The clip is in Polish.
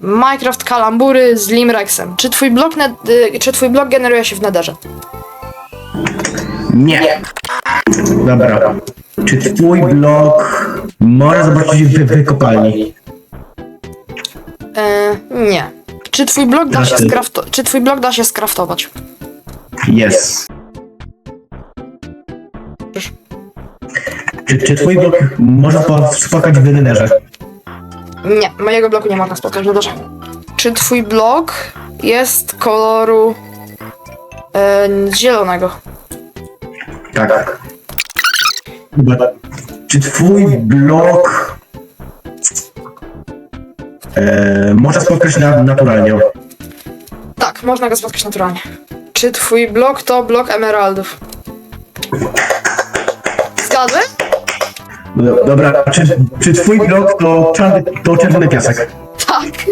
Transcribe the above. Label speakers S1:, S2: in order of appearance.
S1: Minecraft Kalambury z Limrexem. Czy twój blok, ne- y, czy twój blok generuje się w Netherze?
S2: Nie. Dobra. Czy twój blok można zobaczyć w wykopalni?
S1: E, nie. Czy twój blok da się
S2: Znaczy-
S1: skrafto- czy twój blok da się skraftować?
S2: Jest. Czy, czy twój blok można spo- spotkać w Netherze?
S1: Nie, mojego bloku nie można spotkać w Netherze. Czy twój blok jest koloru e, zielonego?
S2: Tak. Dobra. Czy twój blok e, można spotkać na, naturalnie?
S1: Tak, można go spotkać naturalnie. Czy twój blok to blok emeraldów?
S2: Dobra, czy, czy twój blok to, czarny, to czerwony piasek?
S1: Tak.